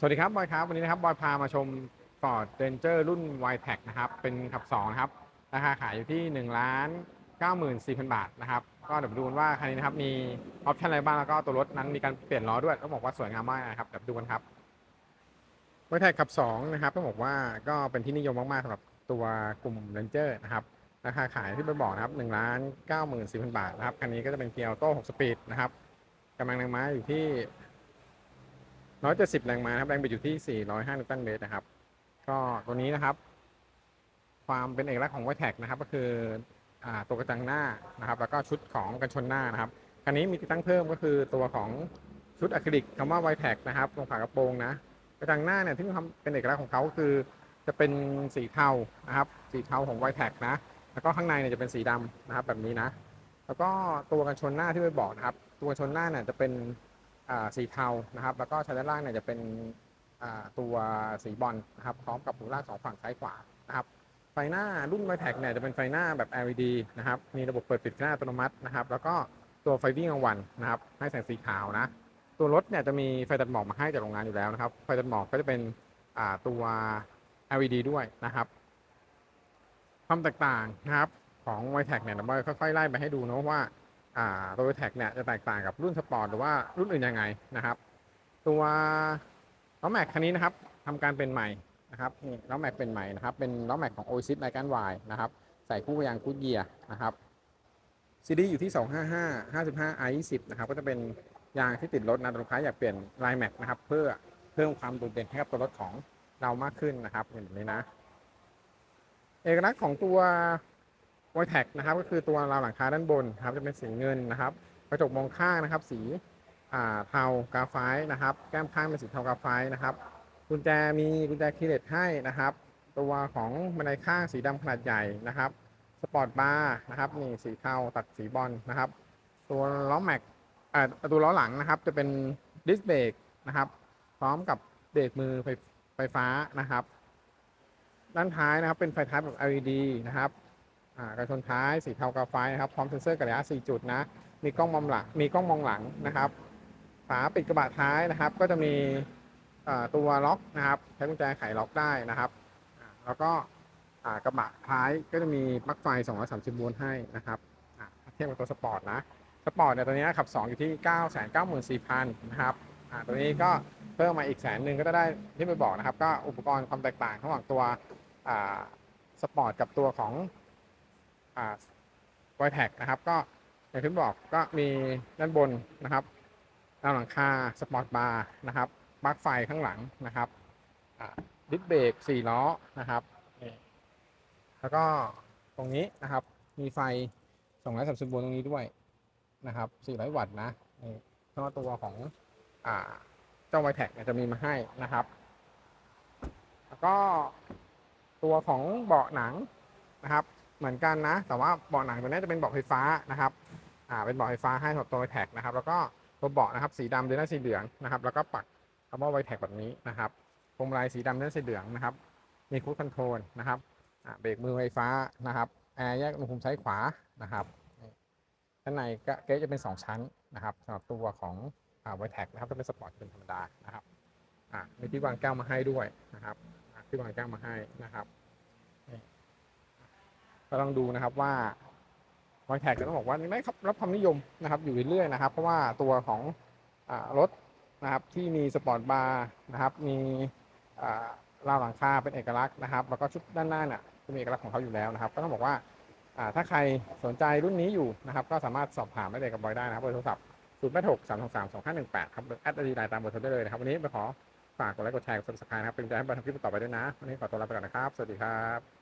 สวัสดีครับบอยครับ วันนี้นะครับบอยพามาชม Ford Ranger รุ่น y t e c นะครับ เป็นขับ 2 นะครับ ราคาขายอยู่ที่1ล้าน94,000บาทนะครับ ก็เดี๋ยวดูกันว่าคันนี้นะครับ มีออปชันอะไรบ้าง แล้วก็ตัวรถนั้นมีการเปลี่ยนล้อด้วยต้องบอกว่าสวยงามมากนะครับ เดี๋ยวดูกันครับ y t e c ขับ 2 นะครับต้องบอกว่าก็เป็นที่นิยมมากๆสำหรับตัวกลุ่ม Ranger นะครับ ราคาขายที่ไปบอกนะครับ1ล้าน94,000บาทนะครับ คันนี้ก็จะเป็นเกียร์ออโต้6สปีดนะครับกำลังแรงม้าอยู่ที่ 170แรงม้าครับแรงบิดอยู่ที่405นิวตันเมตรนะครับ ก็ตัวนี้นะครับ ความเป็นเอกลักษณ์ของไวแท็กนะครับ ก็คืออตัวกระจังหน้านะครับ แล้วก็ชุดของกันชนหน้านะครับคันนี้มีติดตั้งเพิ่มก็คือตัวของชุดอะคริลิกคำว่าไวแท็กนะครับตรงฝากระโปรงนะกระจังหน้าเนี่ยที่มีความเป็นเอกลักษณ์ของเขาคือ จะเป็นสีเทานะครับ สีเทาของไวแท็กนะ แล้วก็ข้างในเนี่ยจะเป็นสีดำนะครับแบบนี้นะ แล้วก็ตัวกันชนหน้าที่ไปบอกนะครับ ตัวกันชนหน้าเนี่ยจะเป็น สีเทานะครับ แล้วก็ชั้นด้านล่างเนี่ยจะเป็นตัวสีบอลนะครับ พร้อมกับหูลากสองฝั่งซ้ายขวานะครับ ไฟหน้ารุ่น v i t e c เนี่ยจะเป็นไฟหน้าแบบ LED นะครับ มีระบบเปิดปิดหน้าอัตโนมัตินะครับ แล้วก็ตัวไฟวิ่งกลางวันนะครับ ให้แสงสีขาวนะ ตัวรถเนี่ยจะมีไฟตัดหมอกมาให้จากโรงงานอยู่แล้วนะครับ ไฟตัดหมอกก็จะเป็นตัว LED ด้วยนะครับ ความแตกต่างนะครับของ v i t e c เนี่ยเราค่อยๆไล่ไปให้ดูนะว่า อ่าตัวแท็กเนี่ยจะแตกต่างกับรุ่นสปอร์ตหรือว่ารุ่นอื่นยังไงนะครับ ตัวล้อแม็กคันนี้นะครับทำการเป็นใหม่นะครับนี่ล้อแม็กเป็นใหม่นะครับ เป็นล้อแม็กของ Oasis ไ i กันวายนะครับใส่คู่ยางกูดเยียนะครับซีดีอยู่ที่ 255 55 i 20นะครับก็จะเป็นยางที่ติดรถนะลูกค้าอยากเปลี่ยนลายแม็กนะครับ เพื่อเพิ่มความโดดเด่นให้กับตัวรถของเรามากขึ้นนะครับอย่างนี้นะ เอกลักษณ์ของตัว ไวแท็กนะครับก็คือตัวราวหลังคาด้านบนครับจะเป็นสีเงินนะครับ กระจกมองข้างนะครับ สีเทากาไฟนะครับ แก้มข้างเป็นสีเทากาไฟนะครับ กุญแจมีกุญแจคีเลสให้นะครับ ตัวของบันไดข้างสีดำขนาดใหญ่นะครับสปอร์ตบาร์นะครับนี่สีเทาตัดสีบอลนะครับ ตัวล้อแม็กอ่าตัวล้อหลังนะครับ จะเป็นดิสเบรกนะครับ พร้อมกับเบรกมือไฟไฟฟ้านะครับ ด้านท้ายนะครับเป็นไฟท้ายแบบ LED นะครับ อ่ากระชนท้ายสีเทากาไฟนะครับพร้อมเซ็นเซอร์กระยะ4จุดนะมีกล้องมองหลังมีกล้องมองหลังนะครับฝาปิดกระบะท้ายนะครับ ก็จะมีตัวล็อกนะครับใช้กุญแจไขล็อกได้นะครับแล้วก็กระบะท้ายก็จะมีปลั๊กไฟ 230 โวลต์ให้นะครับเทียบกับตัวสปอร์ตนะสปอร์ตเนี่ยตัวนี้ขับ 2 อยู่ที่ 994,000นะครับตัวนี้ก็เพิ่มมาอีกแสนหนึ่งก็จะได้ที่ไปบอกนะครับ ก็อุปกรณ์ความแตกต่างระหว่างตัวสปอร์ตกับตัวของ ไวแท็กนะครับ ก็อย่างที่บอกก็มีด้านบนนะครับดาวหลังคาสปอร์ตบาร์นะครับปลั๊กไฟข้างหลังนะครับดิสเบรกสี่ล้อนะครับ แล้วก็ตรงนี้นะครับ มีไฟ230โวลต์ตรงนี้ด้วยนะครับ400 วัตต์นะนี่ก็ตัวของอเจ้าไวแท็กจะมีมาให้นะครับ แล้วก็ตัวของเบาะหนังนะครับ เหมือนกันนะ แต่ว่าเบาะหนังตัวนี้จะเป็นเบาะไฟฟ้านะครับอ่าเป็นเบาะไฟฟ้าให้สำหรับตัวไวแท็กนะครับ แล้วก็ตัวเบาะนะครับสีดำเดือนหน้าสีเหลืองนะครับ แล้วก็ปักคำว่าไวแท็กแบบนี้นะครับพวงมาลัยสีดำเดือนหน้าสีเหลืองนะครับ มีคูดคอนโทรลนะครับอ่าเบรกมือไฟฟ้านะครับแอร์แยกอุณหภูมิซ้ายขวานะครับด้านในก็เกจจะเป็น 2 ชั้นนะครับสำหรับตัวของอ่าไวแท็กนะครับถ้าเป็นสปอร์ตเป็นธรรมดานะครับอ่ามีที่วางแก้วมาให้ด้วยนะครับที่วางแก้วมาให้นะครับ ก็ต้องดูนะครับว่าไวแท็กจะต้องบอกว่านี่ไม่ครับรับความนิยมนะครับ อยู่เรื่อยๆนะครับ เพราะว่าตัวของอรถนะครับที่มีสปอร์ตบาร์นะครับ มีอ่าราวหลังคาเป็นเอกลักษณ์นะครับ แล้วก็ชุดด้านหน้าเนี่ยจะมีเอกลักษณ์ของเขาอยู่แล้วนะครับ ก็ต้องบอกว่าถ้าใครสนใจรุ่นนี้อยู่นะครับ ก็สามารถสอบถามได้เลยกับบอยได้นะครับเบอร์โทรศัพท์0 8 6 3 2 3 2 5 1 8ครับหรือแอดไอดีไลน์ตามเบอร์โทรได้เลยนะครับ วันนี้ไปขอฝากกดไลค์กดแชร์กดซับสไครต์นะครับ เป็นใจให้บอยทำคลิปต่อไปด้วยนะ วันนี้ขอตัวลาไปก่อนนะครับ สวัสดีครับ